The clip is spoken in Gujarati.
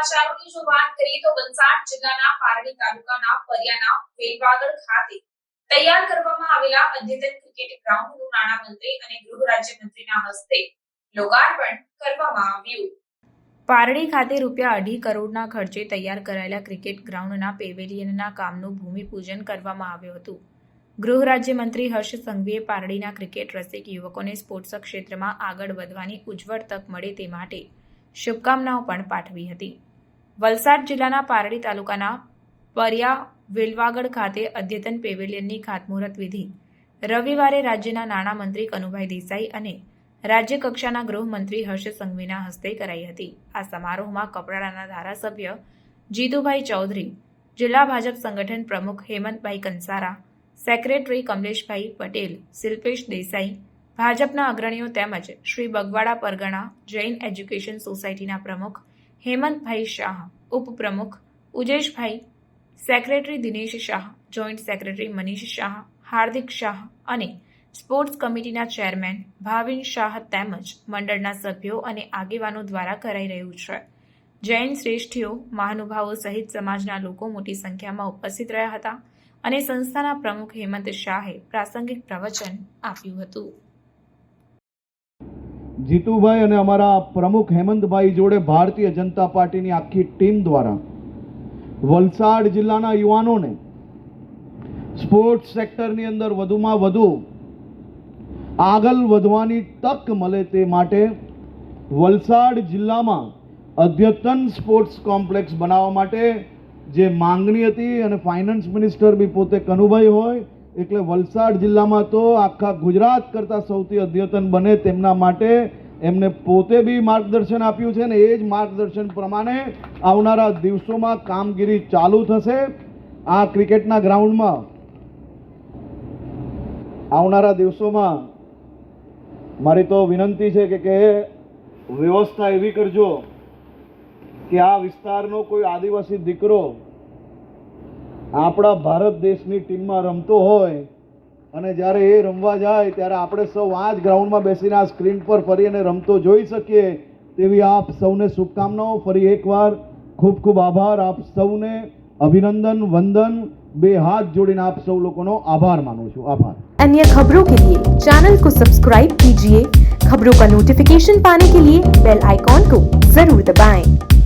સમાચારોની વાત કરીએ તો વલસાડ જિલ્લાના પારડી તાલુકાના પરિયાના વેલવાગડ ખાતે તૈયાર કરવામાં આવેલા અદ્યતન ક્રિકેટ ગ્રાઉન્ડનું નાણામંત્રી અને ગૃહ રાજ્યમંત્રીના હસ્તે લોકાર્પણ કરવામાં આવ્યું. પારડી ખાતે રૂપિયા અઢી કરોડના ખર્ચે તૈયાર કરાયેલા ક્રિકેટ ગ્રાઉન્ડના પેવેલિયનના કામનું ભૂમિપૂજન કરવામાં આવ્યું હતું. ગૃહ રાજ્યમંત્રી હર્ષ સંઘવીએ પારડીના ક્રિકેટ રસિક યુવકોને સ્પોર્ટ્સ ક્ષેત્રમાં આગળ વધવાની ઉજ્જવળ તક મળે તે માટે શુભકામનાઓ પણ પાઠવી હતી. વલસાડ જિલ્લાના પારડી તાલુકાના પરિયા વેલવાગડ ખાતે અદ્યતન પેવેલિયનની ખાતમુહૂર્ત વિધિ. રવિવારે રાજ્યના નાણામંત્રી કનુભાઈ દેસાઈ અને રાજ્ય કક્ષાના ગૃહમંત્રી હર્ષ સંઘવીના હસ્તે કરાઈ હતી. આ સમારોહમાં કપરાડાના ધારાસભ્ય જીતુભાઈ ચૌધરી, જિલ્લા ભાજપ સંગઠન પ્રમુખ હેમંતભાઈ કંસારા, સેક્રેટરી કમલેશભાઈ પટેલ, શિલ્પેશ દેસાઈ, ભાજપના અગ્રણીઓ તેમજ શ્રી બગવાડા પરગણા, જૈન એજ્યુકેશન સોસાયટીના પ્રમુખ હેમંતભાઈ શાહ, ઉપપ્રમુખ Ujeshbhai secretary Dinesh Shah, joint secretary Manish Shah, Hardik Shah અને સ્પોર્ટ્સ કમિટીના ચેરમેન ભાવિન શાહ તેમજ મંડળના સભ્યો અને આગેવાનો દ્વારા કરાઈ રહ્યું છે. જૈન શ્રેષ્ઠીઓ, મહાનુભાવો સહિત સમાજના લોકો મોટી સંખ્યામાં ઉપસ્થિત રહ્યા હતા અને સંસ્થાના પ્રમુખ હેમંત શાહે પ્રાસંગિક પ્રવચન આપ્યું હતું. જીતુભાઈ અને અમારા પ્રમુખ હેમંતભાઈ જોડે ભારતીય જનતા પાર્ટીની આખી ટીમ દ્વારા વલસાડ જિલ્લાના યુવાનોને સ્પોર્ટ્સ સેક્ટરની અંદર વધુમાં વધુ આગળ વધવાની તક મળે તે માટે વલસાડ જિલ્લામાં અદ્યતન સ્પોર્ટ્સ કોમ્પ્લેક્સ બનાવવા માટે જે માંગણી હતી અને ફાઇનાન્સ મિનિસ્ટર બી પોતે કનુભાઈ હોય એટલે વલસાડ જિલ્લામાં તો આખા ગુજરાત કરતાં સૌથી અદ્યતન બને તેમના માટે એમને પોતે બી માર્ગદર્શન આપ્યું છે ને એ જ માર્ગદર્શન પ્રમાણે આવનારા દિવસોમાં કામગીરી ચાલુ થશે. આ ક્રિકેટના ગ્રાઉન્ડમાં આવનારા દિવસોમાં મારી તો વિનંતી છે કે કે વ્યવસ્થા એવી કરજો કે આ વિસ્તારનો કોઈ આદિવાસી દીકરો આપણા ભારત દેશની ટીમમાં રમતો હોય અને જ્યારે એ રમવા જાય ત્યારે આપણે સૌ આ જ ગ્રાઉન્ડમાં બેસીને આ સ્ક્રીન પર ફરી અને રમતો જોઈ શકીએ તેવી આપ સૌને શુભકામનાઓ ફરી એકવાર ખૂબ ખૂબ આભાર આપ સૌને અભિનંદન વંદન બે હાથ જોડીને આપ સૌ લોકોનો આભાર માનું છું આભાર अन्य खबरों के लिए चैनल को सब्सक्राइब कीजिए खबरों का नोटिफिकेशन पाने के लिए बेल आइकॉन को जरूर दबाएं।